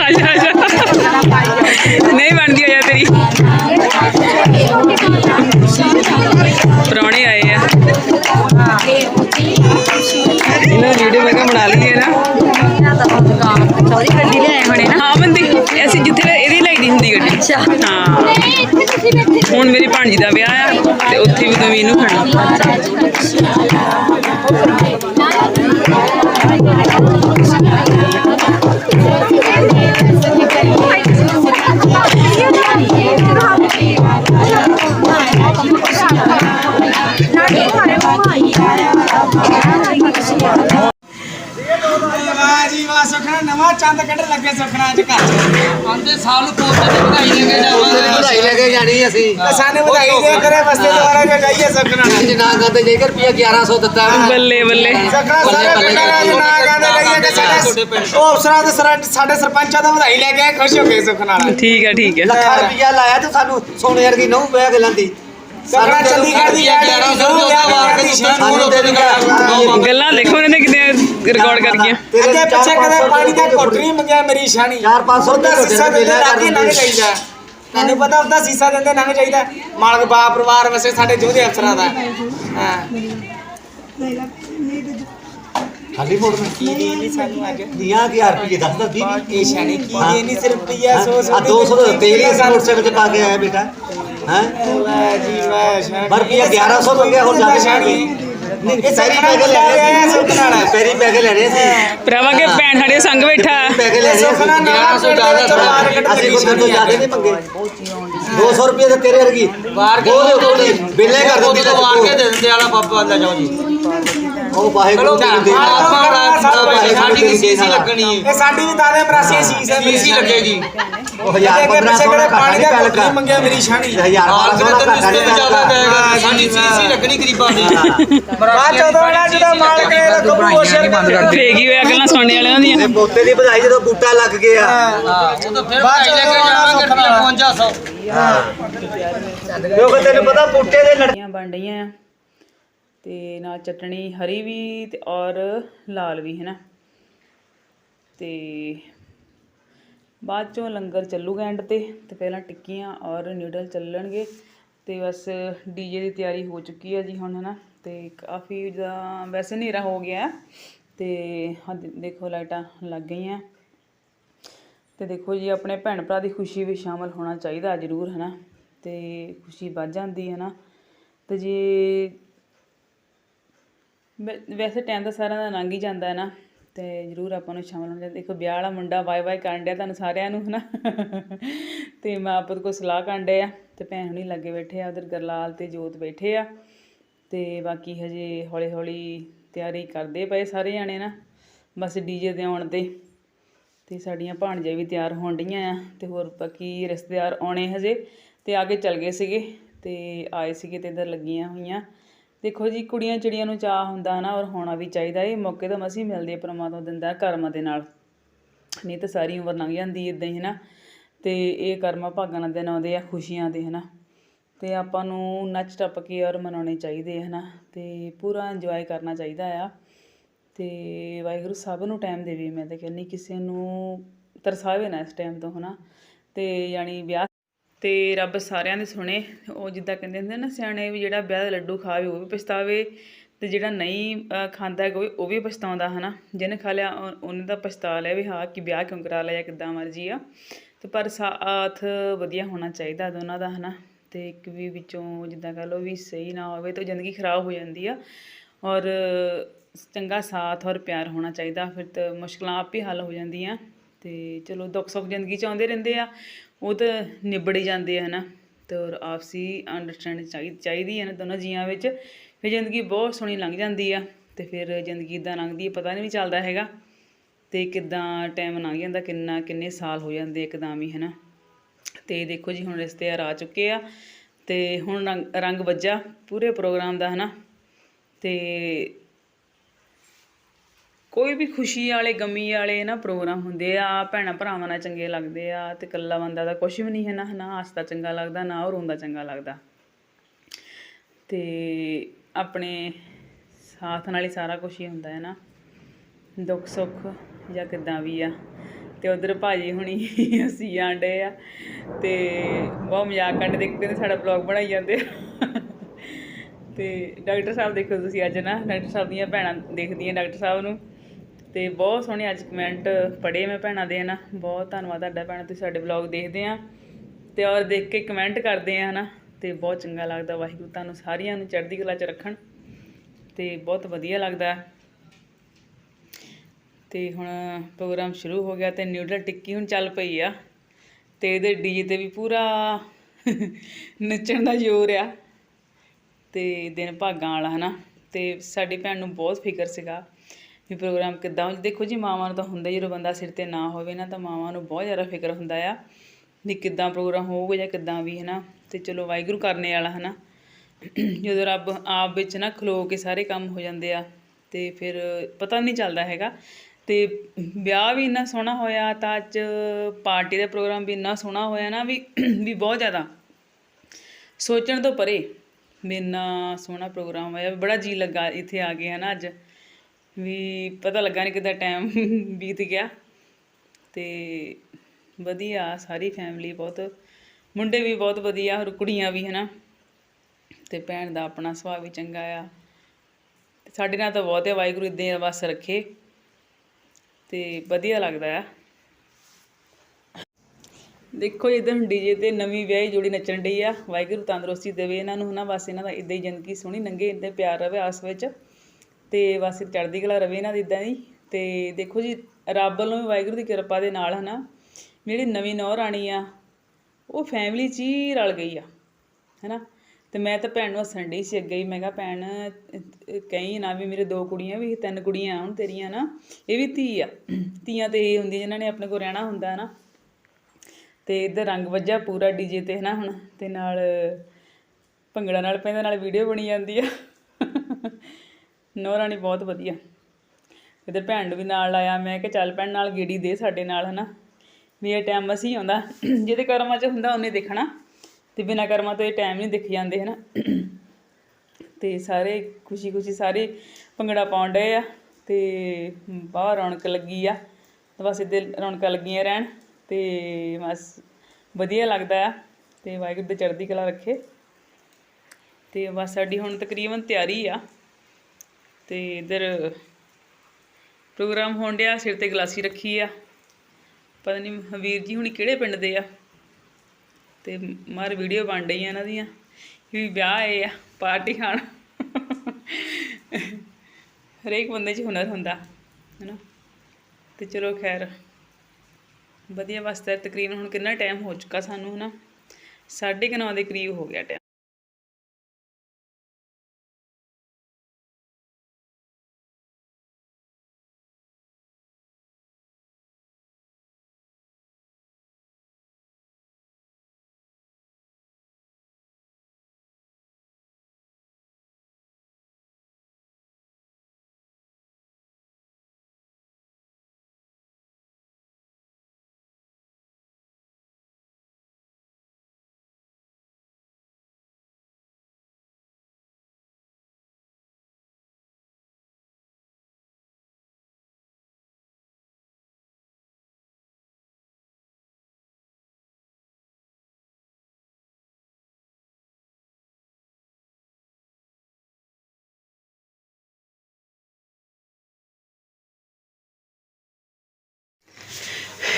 ਆਜਾ ਆਜਾ ਨਹੀਂ ਬਣਦੀ ਹੋਇਆ ਤੇਰੀ। ਪ੍ਰਾਹੁਣੇ ਆਏ ਆ। ਇਹਨਾਂ ਵੀਡੀਓ ਮੈਂ ਕਿਹਾ ਬਣਾ ਲਈਏ ਨਾ ਸੌਰੀ ਗੱਡੀ ਲੈ ਆਏ ਹੋਣੇ ਨਾ। ਹਾਂ ਬੰਦੀ। ਅਸੀਂ ਜਿੱਥੇ ਇਹਦੀ ਲਈ ਦੀ ਹੁੰਦੀ ਗੱਡੀ। ਅੱਛਾ। ਹਾਂ ਹੁਣ ਮੇਰੀ ਭਾਣਜੀ ਦਾ ਵਿਆਹ ਆ ਤੇ ਉੱਥੇ ਵੀ ਨਵੀਨ ਨੂੰ ਖੜਨਾ। ਵਾਹ ਜੀ ਵਾਹ ਸੁਖਣਾ ਨਵਾਂ ਚੰਦ ਕੱਢ ਲੱਗੇ ਸੁਖਣਾ ਅੱਜ ਘਰ। ਆਂਦੇ ਸਾਲ ਨੂੰ ਪੋਤੇ ਲੈ ਕੇ ਜਾਣੀ ਅਸੀਂ। ਤੇ ਸਾਨੂੰ ਵਧਾਈ ਦੇ ਕਰੇ ਬਸਤੇ ਦੁਆਰਾ ਜੇ ਜਾਈਏ ਸੁਖਣਾ ਅੱਜ ਨਾ ਕਹਿੰਦੇ ਜੇ ਰੁਪਿਆ 1100 ਦਿੱਤਾ ਵਾ। ਬੱਲੇ ਬੱਲੇ। ਸੁਖਣਾ ਸਾਰੇ ਪਿੰਡਾਂ ਦੇ ਨਾ ਗਾਣੇ ਗਾਈਏ ਕਿ ਸਾਡੇ ਉਹ ਅਫਸਰਾਂ ਤੇ ਸਰਾ- ਸਾਡੇ ਸਰਪੰਚਾਂ ਦਾ ਵਧਾਈ ਲੈ ਕੇ ਆਏ, ਖੁਸ਼ ਹੋ ਗਏ ਸੁਖਣਾ ਠੀਕ ਹੈ ਠੀਕ ਹੈ ਲੱਖਾਂ ਰੁਪਿਆ ਲਾਇਆ ਤੇ ਸਾਨੂੰ ਸੋਨੇ ਵਰਗੀ ਨਹੁੰ ਬਹਿ ਕੇ ਲੈਂਦੀ ਸੁਖਣਾ ਚੰਡੀਗੜ੍ਹ ਦੀ ਯਾਰ 1100 ਰੁਪਇਆ ਵਾਰ ਕੇ ਦਿੱਤਾ ਸਾਨੂੰ ਦੇ ਦਿੰਦਾ ਗੱਲਾਂ ਦੇਖੋ ਇਹਨਾਂ ਨੇ ਕਿੰਨੇ ਰਿਕਾਰਡ ਕਰ ਗਈਆਂ ਅੱਗੇ ਪਿੱਛੇ ਕਦੇ ਪਾਣੀ ਦਾ ਘੁੱਟ ਨਹੀਂ ਮੰਗਿਆ ਮੇਰੀ ਸ਼ਾਨੀ ਚਾਰ ਪੰਜ ਸੌ ਉਹਦਾ ਰੁਪਏ ਸੀਸਾ ਦੇ ਲਾਗੇ ਲੰਘ ਜਾਈਦਾ। ਤੁਹਾਨੂੰ ਪਤਾ ਉਹਦਾ ਸੀਸਾ ਦਿੰਦੇ ਲੰਘ ਜਾਈਦਾ। ਮਾਲਕ ਬਾ ਪਰਿਵਾਰ ਵਸੇ ਸਾਡੇ ਜੋਧੇ ਅਫਸਰਾਂ ਦਾ। ਹਾਂ। ਖਾਲੀ ਮੋੜ में ਕੀ ਦੀ ਨਹੀਂ ਸਾਨੂੰ ਅੱਜ? ਦੀਆਂ 1000 ਰੁਪਏ ਦੱਸਦਾ ਸੀ ਇਹ ਸ਼ਾਨੀ ਕੀ ਦੇ ਨਹੀਂ ਸਿਰਫ ਰੁਪਈਆ 100 ਆ 200 ਦਾ ਤੇਲ ਹੀ ਮੋਟਰਸਾਈਕਲ ਤੇ ਪਾ ਕੇ ਆਇਆ ਬੇਟਾ। ਹੈ? ਵਾਹ ਜੀ ਵਾਹ ਸ਼ਾਨੀ ਪਰ ਰੁਪਿਆ 1100 ਮੰਗਿਆ ਹੁਣ ਜਾ ਕੇ ਸ਼ਾਨੀ ਨਹੀਂ ਪੈਰੀ ਕੇ ਲੈ ਮੁੰਡਾ ਆਇਆ ਰਹੇ ਸੁੱਖ ਨਾਲ। ਸੀ। ਪੈਰੀ ਪੈ ਕੇ ਲੈ ਰਹੇ ਸੀ। ਭਰਾਵਾ ਕੇ ਭੈਣ ਸਾਡੇ ਸੰਗ ਬੈਠਾ। ਪੈ ਕੇ ਲੈ ਰਹੇ ਅਸੀਂ ਕੋਈ ਤੋਂ ਜ਼ਿਆਦਾ ਨਹੀਂ ਮੰਗੇ। 200 ਰੁਪਏ ਤੇ ਤੇਰੇ ਵਰਗੀ। ਵਾਰ ਕੇ ਉਹਦੇ ਉੱਤੇ ਬਿੱਲੇ ਕਰ ਦਿੰਦੀ ਤਾਂ ਵਾਰ ਕੇ ਦੇ ਦਿੰਦੇ ਆਲਾ ਬਾਬਾ ਲੈ ਜਾਓ ਜੀ। ਉਹ ਵਾਹਿਗੁਰੂ ਚਲੋ ਦੀ ਦੇ ਆਪਾਂ ਸਾਡੀ ਸੀਸੀ ਲੱਗਣੀ ਹੈ। ਇਹ ਸਾਡੀ ਵੀ ਦਾਦੇ ਮਰਾਸੀ ਸੀਸ ਹੈ ਸੀਸੀ ਲੱਗੇਗੀ। ਉਹ ਹਜ਼ਾਰ ਅੱਗੇ 1500 ਪਿੱਛੇ ਦਾ ਕਿਹੜੇ ਘਾਟਾ ਪਾਣੀ ਨਹੀਂ ਦਾ ਪੈ ਘੁੱਟ ਲੱਗਾ ਨਹੀਂ ਮੰਗਿਆ ਮੇਰੀ ਸ਼ਾਨੀ ਹਜ਼ਾਰ ਹਾਲ 1500 ਕਿਤੇ ਦਾ ਤੈਨੂੰ ਘਾਟਾ ਇਸ ਨਹੀਂ ਤੋਂ ਪੈ ਜ਼ਿਆਦਾ ਲੱਗਾ ਪਏਗਾ ਸਾਡੀ ਸੀਸੀ ਲੱਗਣੀ ਗਰੀਬਾਂ ਦੀ। ਬਾਅਦ ਚ ਉਦੋਂ ਜਿਹੜਾ ਜਦੋਂ ਮਾਲਕ ਨੇ ਗੱਭਰੂ ਹੋਸ਼ਰ ਬੰਦ ਕਰ ਫੇਕ ਹੀ ਹੋਇਆ ਗੱਲਾਂ ਸੁਣਨੇ ਵਾਲਿਆਂ ਤੇ ਦੀਆਂ ਪੋਤੇ ਦੀ ਵਧਾਈ ਜਦੋਂ ਬੂਟਾ ਲੱਗ ਗਿਆ। ਉਹ ਤਾਂ ਫਿਰ ਵਧਾਈ ਲੈ ਕੇ ਜਾਵਾਂਗੇ ਰੁਪਿਆ 5500 ਕਿਉਂਕਿ ਤੈਨੂੰ ਪਤਾ ਬੂਟੇ ਦੇ ਲੜ ਸਬਜ਼ੀਆਂ ਬਣ ਰਹੀਆਂ ਆ। ਤੇ ਨਾਲ ਚਟਣੀ ਹਰੀ ਵੀ ਤੇ ਔਰ ਲਾਲ ਵੀ ਹੈ ਨਾ? ਤੇ ਬਾਅਦ ਚੋਂ ਲੰਗਰ ਚੱਲੂਗਾ ਐਂਡ ਤੇ ਤੇ ਪਹਿਲਾਂ ਟਿੱਕੀਆਂ ਔਰ ਨਿਊਡਲ ਚੱਲਣਗੇ, ਤੇ ਬਸ ਡੀਜੇ ਦੀ ਤਿਆਰੀ ਹੋ ਚੁੱਕੀ ਹੈ ਜੀ ਹੁਣ ਹੈ ਨਾ ਤੇ ਕਾਫੀ ਦਾ ਵੈਸੇ ਹਨੇਰਾ ਹੋ ਗਿਆ ਹੈ ਤੇ ਦੇਖੋ ਲਾਈਟਾਂ ਲੱਗ ਗਈਆਂ। ਤੇ ਦੇਖੋ ਜੀ, ਆਪਣੇ ਭੈਣ ਭਰਾ ਦੀ ਖੁਸ਼ੀ ਵਿੱਚ ਸ਼ਾਮਲ ਹੋਣਾ ਚਾਹੀਦਾ ਜ਼ਰੂਰ ਹੈ ਨਾ ਤੇ ਖੁਸ਼ੀ ਵੱਧ ਜਾਂਦੀ ਹੈ ਨਾ ਤੇ ਜੇ ਵੈ- ਵੈਸੇ ਟਾਈਮ ਤਾਂ ਸਾਰਿਆਂ ਦਾ ਲੰਘ ਹੀ ਜਾਂਦਾ ਹੈ ਨਾ ਤੇ ਜ਼ਰੂਰ ਆਪਾਂ ਨੂੰ ਸ਼ਾਮਲ ਹੋਣਾ ਚਾਹੀਦਾ ਦੇਖੋ, ਵਿਆਹ ਵਾਲਾ ਮੁੰਡਾ ਬਾਏ ਬਾਏ ਕਰਨ ਡਿਆ ਤੁਹਾਨੂੰ ਸਾਰਿਆਂ ਨੂੰ, ਹਨਾ? ਤੇ ਮਾਂ ਆਪਤ ਕੋ ਸਲਾਹ ਕਰਨ ਡਿਆ ਆ ਤੇ ਭੈਣ ਹੁਣੀ ਲੱਗੇ ਬੈਠੇ ਆ, ਉਧਰ ਗਰਲਾਲ ਤੇ ਜੋਤ ਬੈਠੇ ਆ ਤੇ ਬਾਕੀ ਹਜੇ ਹੌਲੀ ਹੌਲੀ ਤਿਆਰੀ ਕਰਦੇ ਪਏ ਸਾਰੇ ਜਾਣੇ ਨਾ ਬਸ ਡੀਜੇ ਦੇ ਆਉਣ ਤੇ ਤੇ ਸਾਡੀਆਂ ਭਾਣਜਾਂ ਵੀ ਤਿਆਰ ਹੋਣ ਡੀਆਂ ਆ ਤੇ ਹੋਰ ਬਾਕੀ ਰਿਸ਼ਤੇਦਾਰ ਆਉਣੇ ਹਜੇ ਤੇ ਕੇ ਚਲ ਗਏ ਸੀਗੇ ਤੇ ਆਏ ਸੀਗੇ ਤੇ ਇੱਧਰ ਲੱਗੀਆਂ ਹੋਈਆਂ। ਦੇਖੋ ਜੀ, ਕੁੜੀਆਂ ਚਿੜੀਆਂ ਨੂੰ ਚਾਹ ਹੁੰਦਾ ਨਾ ਔਰ ਹੋਣਾ ਵੀ ਚਾਹੀਦਾ, ਇਹ ਮੌਕੇ ਤਾਂ ਮਸੀਂ ਮਿਲਦੇ ਪਰਮਾਤਮਾ ਦਿੰਦਾ ਕਰਮਾਂ ਦੇ ਨਾਲ। ਨਹੀਂ ਤਾਂ ਸਾਰੀ ਉਮਰ ਲੰਘ ਜਾਂਦੀ ਇਦਾਂ ਹੀ ਹੈ ਨਾ ਤੇ ਇਹ ਕਰਮਾਂ ਭਾਗਾਂ ਦੇ ਆਉਂਦੇ ਆ, ਖੁਸ਼ੀਆਂ ਦੇ ਹੈ ਨਾ ਤੇ ਆਪਾਂ ਨੂੰ ਨੱਚ ਟੱਪ ਕੇ ਔਰ ਮਨਾਉਣੇ ਚਾਹੀਦੇ ਹੈ ਨਾ ਤੇ ਪੂਰਾ ਇੰਜੋਏ ਕਰਨਾ ਚਾਹੀਦਾ ਆ। ਤੇ ਵਾਹਿਗੁਰੂ ਸਭ ਨੂੰ ਟਾਈਮ ਦੇਵੇ, ਮੈਂ ਤਾਂ ਕਹਿੰਦੀ ਕਿਸੇ ਨੂੰ ਤਰਸਾਵੇ ਨਾ ਇਸ ਟਾਈਮ ਤੋਂ, ਹਨਾ। ਤੇ ਯਾਨੀ ਵਿਆਹ ਤੇ ਰੱਬ ਸਾਰਿਆਂ ਦੇ ਸੁਣੇ। ਉਹ ਜਿੱਦਾਂ ਕਹਿੰਦੇ ਹੁੰਦੇ ਨਾ, ਸਿਆਣੇ ਵੀ ਜਿਹੜਾ ਵਿਆਹ ਦਾ ਲੱਡੂ ਖਾਵੇ ਉਹ ਵੀ ਪਛਤਾਵੇ ਤੇ ਜਿਹੜਾ ਨਹੀਂ ਖਾਂਦਾ ਹੈਗਾ ਉਹ ਵੀ- ਉਹ ਵੀ ਪਛਤਾਉਂਦਾ ਹਨਾ। ਜਿਹਨੇ ਖਾ ਲਿਆ ਉਹਨੇ ਤਾਂ ਪਛਤਾ ਲਿਆ ਵੀ ਹਾਂ ਕਿ ਵਿਆਹ ਕਿਉਂ ਕਰਾ ਲਿਆ, ਕਿੱਦਾਂ ਮਰਜ਼ੀ ਆ। ਤੇ ਪਰ ਸਾਥ ਵਧੀਆ ਹੋਣਾ ਚਾਹੀਦਾ ਦੋਨਾਂ ਦਾ ਹਨਾ। ਤੇ ਇੱਕ ਵੀ ਵਿੱਚੋਂ ਜਿੱਦਾਂ ਕਹ ਲਓ ਵੀ ਸਹੀ ਨਾ ਹੋਵੇ ਤਾਂ ਜ਼ਿੰਦਗੀ ਖਰਾਬ ਹੋ ਜਾਂਦੀ ਆ। ਔਰ ਚੰਗਾ ਸਾਥ ਔਰ ਪਿਆਰ ਹੋਣਾ ਚਾਹੀਦਾ, ਫਿਰ ਤਾਂ ਮੁਸ਼ਕਲਾਂ ਆਪ ਹੀ ਹੱਲ ਹੋ ਜਾਂਦੀਆਂ। ਤੇ ਚਲੋ ਦੁੱਖ ਸੁੱਖ ਜ਼ਿੰਦਗੀ ਚ ਆਉਂਦੇ ਰਹਿੰਦੇ ਆ, ਉਹ ਤਾਂ ਨਿਬੜ ਹੀ ਜਾਂਦੇ ਆ, ਹਨਾ। ਤੇ ਔਰ ਆਪਸੀ ਅੰਡਰਸਟੈਂਡ ਚਾਹੀਦੀ ਹੈ ਨਾ ਦੋਨਾਂ ਜੀਆਂ ਵਿੱਚ, ਫਿਰ ਜ਼ਿੰਦਗੀ ਬਹੁਤ ਸੋਹਣੀ ਲੰਘ ਜਾਂਦੀ ਆ, ਤੇ ਫਿਰ ਜ਼ਿੰਦਗੀ ਇਦਾਂ ਲੰਘਦੀ ਪਤਾ ਨਹੀਂ ਚੱਲਦਾ ਹੈਗਾ। ਤੇ ਕਿੱਦਾਂ ਟਾਈਮ ਲੰਘ ਜਾਂਦਾ, ਕਿੰਨਾ, ਕਿੰਨੇ ਸਾਲ ਹੋ ਜਾਂਦੇ ਇੱਕਦਮ ਹੀ, ਹਨਾ। ਤੇ ਦੇਖੋ ਜੀ, ਹੁਣ ਰਿਸ਼ਤੇਦਾਰ ਆ ਚੁੱਕੇ ਆ, ਤੇ ਹੁਣ ਰੰਗ ਰੰਗ ਵੱਜਾ ਪੂਰੇ ਪ੍ਰੋਗਰਾਮ ਦਾ, ਹਨਾ। ਤੇ ਕੋਈ ਵੀ ਖੁਸ਼ੀ ਵਾਲੇ, ਗਮੀ ਵਾਲੇ ਨਾ ਪ੍ਰੋਗਰਾਮ ਹੁੰਦੇ ਆ, ਭੈਣਾਂ ਭਰਾਵਾਂ ਨਾਲ ਚੰਗੇ ਲੱਗਦੇ ਆ ਤੇ ਇਕੱਲਾ ਬੰਦਾ ਤਾਂ ਕੁਝ ਵੀ ਨਹੀਂ ਹੈ ਨਾ ਨਾ ਹੱਸਦਾ ਚੰਗਾ ਲੱਗਦਾ, ਨਾ ਉਹ ਰੋਂਦਾ ਚੰਗਾ ਲੱਗਦਾ। ਤੇ ਆਪਣੇ ਸਾਥ ਨਾਲ ਹੀ ਸਾਰਾ ਕੁਝ ਹੀ ਹੁੰਦਾ ਹੈ ਨਾ। ਦੁੱਖ, ਸੁੱਖ ਜਾਂ ਕਿੱਦਾਂ ਵੀ ਆ। ਤੇ ਉਧਰ ਭਾਜੀ ਹੁਣੀ ਅਸੀਂ ਆਂਡੇ ਆ ਤੇ ਬਹੁਤ ਮਜ਼ਾਕ ਕਰਦੇ ਕਹਿੰਦੇ ਸਾਡਾ ਬਲੌਗ ਬਣਾਈ ਜਾਂਦੇ ਆ। ਤੇ ਡਾਕਟਰ ਸਾਹਿਬ ਦੇਖੋ ਤੁਸੀਂ ਅੱਜ ਨਾ, ਡਾਕਟਰ ਸਾਹਿਬ ਦੀਆਂ ਭੈਣਾਂ ਦੇਖਦੀਆਂ ਡਾਕਟਰ ਸਾਹਿਬ ਨੂੰ। ਤੇ ਬਹੁਤ ਸੋਹਣੇ ਅੱਜ ਕਮੈਂਟ ਪੜ੍ਹੇ ਮੈਂ ਭੈਣਾਂ ਦੇ ਨਾ ਬਹੁਤ ਧੰਨਵਾਦ ਤੁਹਾਡਾ ਭੈਣਾਂ, ਤੁਸੀਂ ਸਾਡੇ ਵਲੌਗ ਦੇਖਦੇ ਆ ਤੇ ਔਰ ਦੇਖ ਕੇ ਕਮੈਂਟ ਕਰਦੇ ਆ, ਹਨਾ। ਤੇ ਬਹੁਤ ਚੰਗਾ ਲੱਗਦਾ, ਵਾਹਿਗੁਰੂ ਤੁਹਾਨੂੰ ਸਾਰਿਆਂ ਨੂੰ ਚੜ੍ਹਦੀ ਕਲਾ 'ਚ ਰੱਖਣ। ਤੇ ਬਹੁਤ ਵਧੀਆ ਲੱਗਦਾ। ਤੇ ਹੁਣ ਪ੍ਰੋਗਰਾਮ ਸ਼ੁਰੂ ਹੋ ਗਿਆ ਤੇ ਨਿਊਡਲ ਟਿੱਕੀ ਹੁਣ ਚੱਲ ਪਈ ਆ। ਤੇ ਇਹਦੇ ਡੀਜੇ ਤੇ ਵੀ ਪੂਰਾ ਨੱਚਣ ਦਾ ਜ਼ੋਰ ਆ। ਤੇ ਦਿਨ ਭਾਗਾਂ ਵਾਲਾ, ਹਨਾ। ਤੇ ਸਾਡੀ ਭੈਣ ਨੂੰ ਬਹੁਤ ਫਿਕਰ ਸੀਗਾ। ਵੀ ਪ੍ਰੋਗਰਾਮ ਕਿੱਦਾਂ ਦੇਖੋ ਜੀ, ਮਾਵਾਂ ਨੂੰ ਤਾਂ ਹੁੰਦਾ ਜਦੋਂ ਬੰਦਾ ਸਿਰ ਤੇ ਨਾ ਹੋਵੇ ਨਾ, ਤਾਂ ਮਾਵਾਂ ਨੂੰ ਬਹੁਤ ਜ਼ਿਆਦਾ ਫਿਕਰ ਹੁੰਦਾ ਆ ਵੀ ਕਿੱਦਾਂ ਪ੍ਰੋਗਰਾਮ ਹੋਊਗਾ ਜਾਂ ਕਿੱਦਾਂ ਵੀ, ਹਨਾ। ਤੇ ਚਲੋ, ਵਾਹਿਗੁਰੂ ਕਰਨੇ ਵਾਲਾ, ਹਨਾ। ਜਦੋਂ ਰੱਬ ਆਪ ਵਿੱਚ ਨਾ ਖਲੋ ਕੇ ਸਾਰੇ ਕੰਮ ਹੋ ਜਾਂਦੇ ਆ, ਤੇ ਫਿਰ ਪਤਾ ਨਹੀਂ ਚੱਲਦਾ ਹੈਗਾ। ਤੇ ਵਿਆਹ ਵੀ ਇੰਨਾ ਸੋਹਣਾ ਹੋਇਆ, ਤਾਂ ਅੱਜ ਪਾਰਟੀ ਦਾ ਪ੍ਰੋਗਰਾਮ ਵੀ ਇੰਨਾ ਸੋਹਣਾ ਹੋਇਆ ਨਾ ਵੀ ਵੀ ਬਹੁਤ ਜ਼ਿਆਦਾ। ਸੋਚਣ ਤੋਂ ਪਰੇ ਵੀ ਇੰਨਾ ਸੋਹਣਾ ਪ੍ਰੋਗਰਾਮ ਹੋਇਆ ਬੜਾ ਜੀ ਲੱਗਾ ਇੱਥੇ ਆ ਗਏ ਹਨਾ, ਅੱਜ। ਵੀ ਪਤਾ ਲੱਗਾ ਨਹੀਂ ਕਿੱਦਾਂ ਟਾਈਮ ਬੀਤ ਗਿਆ। ਤੇ ਵਧੀਆ ਸਾਰੀ ਫੈਮਿਲੀ ਬਹੁਤ, ਮੁੰਡੇ ਵੀ ਬਹੁਤ ਵਧੀਆ, ਹੋਰ ਕੁੜੀਆਂ ਵੀ ਹਨਾ। ਤੇ ਭੈਣ ਦਾ ਆਪਣਾ ਸੁਭਾਅ ਵੀ ਚੰਗਾ ਆ। ਸਾਡੇ ਨਾਲ ਤਾਂ ਬਹੁਤ ਹੈ ਵਾਹਿਗੁਰੂ ਇਦਾਂ ਹੀ ਰੱਖੇ। ਤੇ ਵਧੀਆ ਲੱਗਦਾ ਆ। ਦੇਖੋ ਇਧਰ ਡੀਜੇ ਤੇ ਨਵੀਂ ਵਿਆਹੀ ਜੋੜੀ ਨੱਚਣ ਡਈ ਆ। ਵਾਹਿਗੁਰੂ ਤੰਦਰੁਸਤੀ ਦੇਵੇ ਇਹਨਾਂ ਨੂੰ ਹਨਾ, ਬਸ ਇਹਨਾਂ ਦਾ ਇਦਾਂ ਹੀ ਜ਼ਿੰਦਗੀ ਸੋਹਣੀ ਲੰਘੇ ਇਦਾਂ ਪਿਆਰ ਰਵੇ ਆਸ ਵਿੱਚ। ਤੇ ਬਸ ਚੜ੍ਹਦੀ ਕਲਾ ਰਵੇ ਇਹਨਾਂ ਦੀ ਇਦਾਂ ਦੀ। ਤੇ ਦੇਖੋ ਜੀ ਰੱਬ ਵੱਲੋਂ ਵੀ ਵਾਹਿਗੁਰੂ ਦੀ ਕਿਰਪਾ ਦੇ ਨਾਲ ਹਨਾ ਜਿਹੜੀ ਨਵੀਂ ਨੌ ਰਾਣੀ ਆ ਉਹ ਫੈਮਿਲੀ 'ਚ ਹੀ ਰਲ ਗਈ ਆ ਹੈਨਾ। ਤੇ ਮੈਂ ਤਾਂ ਭੈਣ ਨੂੰ ਹੱਸਣ ਡਈ ਸੀ ਅੱਗੇ ਹੀ ਮੈਂ ਕਿਹਾ ਭੈਣ ਅਹ, ਕਹੀਂ ਨਾ ਵੀ ਮੇਰੇ ਦੋ ਕੁੜੀਆਂ ਵੀ ਤਿੰਨ ਕੁੜੀਆਂ ਹੁਣ ਤੇਰੀਆਂ ਨਾ ਇਹ ਵੀ ਧੀ ਆ। ਧੀਆਂ ਤੇ ਇਹ ਹੁੰਦੀਆਂ ਜਿਨ੍ਹਾਂ ਨੇ ਆਪਣੇ ਕੋਲ ਰਹਿਣਾ ਹੁੰਦਾ ਨਾ ਤੇ ਇੱਧਰ ਰੰਗ ਵੱਜਾ ਪੂਰਾ ਡੀਜੇ ਤੇ ਹਨਾ ਹੁਣ ਤੇ ਨਾਲ ਭੰਗੜਾ ਨਾਲ ਪੈਂਦਾ ਨਾਲ ਵੀਡੀਓ ਬਣੀ ਜਾਂਦੀ ਆ। ਨੌਰਾਣੀ ਬਹੁਤ ਵਧੀਆ। ਇੱਧਰ ਭੈਣ ਨੂੰ ਵੀ ਨਾਲ ਲਾਇਆ ਮੈਂ ਕਿ ਚੱਲ ਭੈਣ ਨਾਲ ਗੇੜੀ ਦੇ ਸਾਡੇ ਨਾਲ, ਹਨਾ। ਵੀ ਇਹ ਟਾਈਮ ਅਸੀਂ ਆਉਂਦਾ, ਜਿਹਦੇ ਕਰਮਾਂ 'ਚ ਹੁੰਦਾ ਉਹਨੇ ਦੇਖਣਾ। ਤੇ ਬਿਨਾਂ ਕਰਮਾਂ ਤੋਂ ਇਹ ਟਾਈਮ ਨਹੀਂ ਦਿਖ ਜਾਂਦੇ, ਹਨਾ। ਤੇ ਸਾਰੇ ਖੁਸ਼ੀ ਖੁਸ਼ੀ ਸਾਰੇ ਭੰਗੜਾ ਪਾਉਣ ਡਏ ਆ, ਤੇ ਬਾਹਰ ਰੌਣਕ ਲੱਗੀ ਆ। ਤੇ ਬਸ ਇੱਥੇ ਰੌਣਕਾਂ ਲੱਗੀਆਂ ਰਹਿਣ, ਤੇ ਬਸ ਵਧੀਆ ਲੱਗਦਾ ਆ। ਤੇ ਵਾਹਿਗੁਰੂ ਦੇ ਚੜ੍ਹਦੀ ਕਲਾ ਰੱਖੇ। ਤੇ ਬਸ ਸਾਡੀ ਹੁਣ ਤਕਰੀਬਨ ਤਿਆਰੀ ਆ। ਤੇ ਇਧਰ ਪ੍ਰੋਗਰਾਮ ਹੋਣ ਡਿਆ, ਸਿਰ ਤੇ ਗਲਾਸੀ ਰੱਖੀ ਆ। ਪਤਾ ਨਹੀਂ ਵੀਰ ਜੀ ਹੁਣੀ ਕਿਹੜੇ ਪਿੰਡ ਦੇ ਆ। ਤੇ ਮਾਰ ਵੀਡੀਓ ਬਣ ਰਹੀ ਆ ਇਹਨਾਂ ਦੀਆਂ ਵੀ ਵਿਆਹ ਆਏ ਆ, ਪਾਰਟੀ ਖਾਣ। ਹਰੇਕ ਬੰਦੇ 'ਚ ਹੁਨਰ ਹੁੰਦਾ, ਹੈਨਾ। ਤੇ ਚਲੋ ਖੈਰ, ਵਧੀਆ ਵਾਸਤੇ ਤਕਰੀਬਨ ਹੁਣ ਕਿੰਨਾ ਟਾਈਮ ਹੋ ਚੁੱਕਾ ਸਾਨੂੰ, ਹਨਾ। ਸਾਢੇ ਕੁ ਨੌ ਦੇ ਕਰੀਬ ਹੋ ਗਿਆ ਟਾਈਮ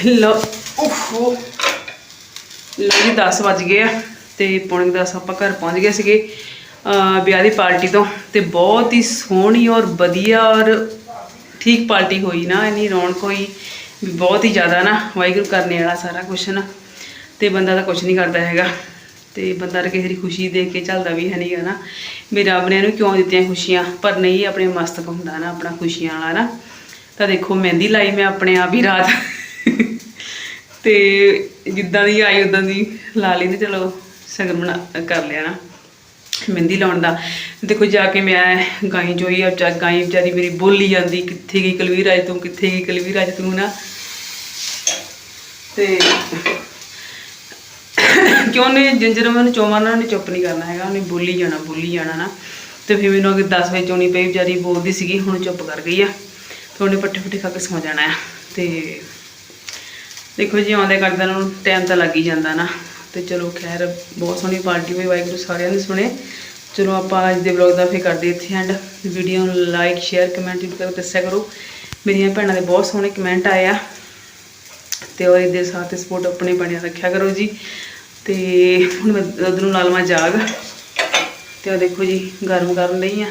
ਲੋ, ਉਫੋ ਲੋ ਜੀ 10 ਵੱਜ ਗਏ ਆ ਤੇ ਪੌਣੇ 10 ਆਪਾਂ ਘਰ ਪਹੁੰਚ ਗਏ ਸੀਗੇ ਵਿਆਹ ਦੀ ਪਾਰਟੀ ਤੋਂ ਤੇ ਬਹੁਤ ਹੀ ਸੋਹਣੀ ਔਰ ਵਧੀਆ ਔਰ ਠੀਕ ਪਾਰਟੀ ਹੋਈ ਨਾ, ਇੰਨੀ ਰੌਣਕ ਹੋਈ, ਵੀ ਬਹੁਤ ਹੀ ਜ਼ਿਆਦਾ ਨਾ, ਵਾਹਿਗੁਰੂ ਕਰਨੇ ਵਾਲਾ ਸਾਰਾ ਕੁਝ ਨਾ। ਤੇ ਬੰਦਾ ਤਾਂ ਕੁਝ ਨਹੀਂ ਕਰਦਾ ਹੈਗਾ। ਤੇ ਬੰਦਾ ਤਾਂ ਕਿਸੇ ਦੀ ਖੁਸ਼ੀ ਦੇਖ ਕੇ ਚੱਲਦਾ ਵੀ ਹੈ ਨਹੀਂਗਾ ਨਾ। ਵੀ ਰੱਬ ਨੇ ਇਹਨੂੰ ਕਿਉਂ ਦਿੱਤੀਆਂ ਖੁਸ਼ੀਆਂ? ਪਰ ਨਹੀਂ ਆਪਣੇ ਮਸਤਕ ਹੁੰਦਾ ਨਾ, ਆਪਣਾ ਖੁਸ਼ੀਆਂ ਵਾਲਾ ਨਾ। ਤਾਂ ਦੇਖੋ, ਮਹਿੰਦੀ ਲਾਈ ਮੈਂ ਆਪਣੇ ਆਪ ਹੀ ਰਾਤ। ਤੇ ਜਿੱਦਾਂ ਦੀ ਆਈ ਉਦਾਂ ਦੀ ਲਾ ਲਈ ਤੇ ਚਲੋ ਸਗਨ ਬਣਾ, ਕਰ ਲਿਆ ਨਾ, ਮਹਿੰਦੀ ਲਾਉਣ ਦਾ। ਦੇਖੋ ਜਾ ਕੇ ਮੈਂ ਗਾਈ ਜੋਈ ਆ ਚਾ ਗਾਈ ਵਿਚਾਰੀ ਮੇਰੀ ਬੋਲੀ ਜਾਂਦੀ, ਕਿੱਥੇ ਗਈ ਕਲਵੀਰ ਅੱਜ ਤੂੰ, ਕਿੱਥੇ ਗਈ ਕਲਵੀਰ ਅੱਜ ਤੂੰ ਨਾ। ਤੇ ਕਿਉਂ ਨੇ ਜਿੰਜਰ ਮੈਨੂੰ ਚੋਮਾ ਨਾ ਉਹਨੇ ਚੁੱਪ ਨਹੀਂ ਕਰਨਾ ਹੈਗਾ, ਉਹਨੇ ਬੋਲੀ ਜਾਣਾ ਬੋਲੀ ਜਾਣਾ ਨਾ। ਤੇ ਫਿਰ ਮੈਨੂੰ ਅਗੇ 10 ਵਜੇ ਚੋਣੀ ਪਈ, ਵਿਚਾਰੀ ਬੋਲਦੀ ਸੀਗੀ, ਹੁਣ ਚੁੱਪ ਕਰ ਗਈ ਆ। ਤੇ ਉਹਨੇ ਪੱਠੇ ਪੱਠੇ ਖਾ ਕੇ ਸੌ ਜਾਣਾ ਆ। ਤੇ ਦੇਖੋ ਜੀ, ਆਉਂਦੇ ਕਰਦੇ ਨੂੰ ਟਾਈਮ ਤਾਂ ਲੱਗ ਹੀ ਜਾਂਦਾ ਨਾ। ਤੇ ਚਲੋ ਖੈਰ, ਬਹੁਤ ਸੋਹਣੀ ਪਾਰਟੀ ਹੋਈ, ਵਾਹਿਗੁਰੂ ਸਾਰਿਆਂ ਨੇ ਸੁਣੇ। ਚਲੋ ਆਪਾਂ ਅੱਜ ਦੇ ਵਲੌਗ ਦਾ ਫੇਰ ਕਰਦੇ ਇੱਥੇ ਐਂਡ ਵੀਡੀਓ ਨੂੰ ਲਾਈਕ ਸ਼ੇਅਰ ਕਮੈਂਟ ਵੀ ਕਰੋ ਦੱਸਿਆ ਕਰੋ। ਮੇਰੀਆਂ ਭੈਣਾਂ ਦੇ ਬਹੁਤ ਸੋਹਣੇ ਕਮੈਂਟ ਆਏ ਆ। ਤੇ ਉਹ ਇਹਦੇ ਸਾਥ ਸਪੋਰਟ ਆਪਣੇ ਬਣਿਆ ਰੱਖਿਆ ਕਰੋ ਜੀ। ਤੇ ਹੁਣ ਮੈਂ ਦੁੱਧ ਨੂੰ ਲਾ ਜਾਗ। ਤੇ ਆ ਦੇਖੋ ਜੀ, ਗਰਮ ਕਰਨ ਲਈ ਆ।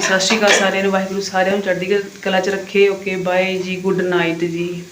ਸਤਿ ਸ਼੍ਰੀ ਅਕਾਲ ਸਾਰਿਆਂ ਨੂੰ, ਵਾਹਿਗੁਰੂ ਸਾਰਿਆਂ ਨੂੰ। ਚੜ੍ਹਦੀ ਕਲਾ ਚ ਰੱਖੇ, okay bye ji good night ji.